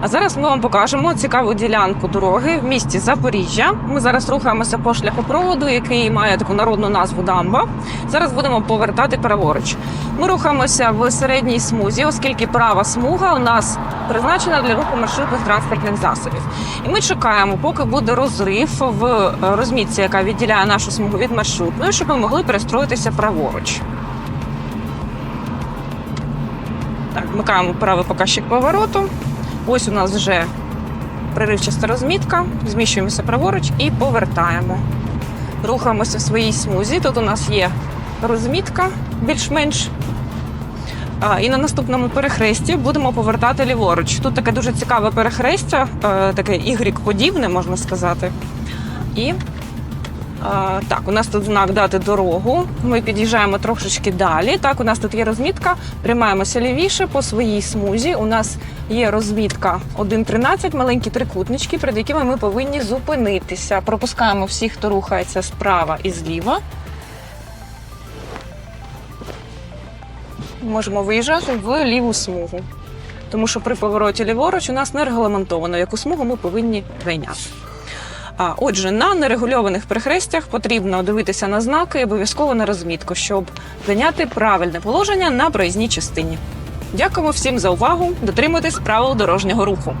А зараз ми вам покажемо цікаву ділянку дороги в місті Запоріжжя. Ми зараз рухаємося по шляхопроводу, який має таку народну назву дамба. Зараз будемо повертати праворуч. Ми рухаємося в середній смузі, оскільки права смуга у нас призначена для руху маршрутних транспортних засобів. І ми чекаємо, поки буде розрив в розмітці, яка відділяє нашу смугу від маршрутної, щоб ми могли перестроїтися праворуч. Так, вмикаємо правий показчик повороту. Ось у нас вже приривчаста розмітка. Зміщуємося праворуч і повертаємо. Рухаємося в своїй смузі. Тут у нас є розмітка більш-менш. І на наступному перехресті будемо повертати ліворуч. Тут таке дуже цікаве перехрестя, е, таке Y-подібне, можна сказати. І так, у нас тут знак дати дорогу. Ми під'їжджаємо трошечки далі. Так, у нас тут є розмітка. Приймаємося лівіше по своїй смузі. У нас є розмітка 1.13, маленькі трикутнички, перед якими ми повинні зупинитися. Пропускаємо всіх, хто рухається справа і зліва. Можемо виїжджати в ліву смугу. Тому що при повороті ліворуч у нас не регламентовано, яку смугу ми повинні зайняти. А отже, на нерегульованих перехрестях потрібно дивитися на знаки і обов'язково на розмітку, щоб зайняти правильне положення на проїзній частині. Дякуємо всім за увагу. Дотримуйтесь правил дорожнього руху.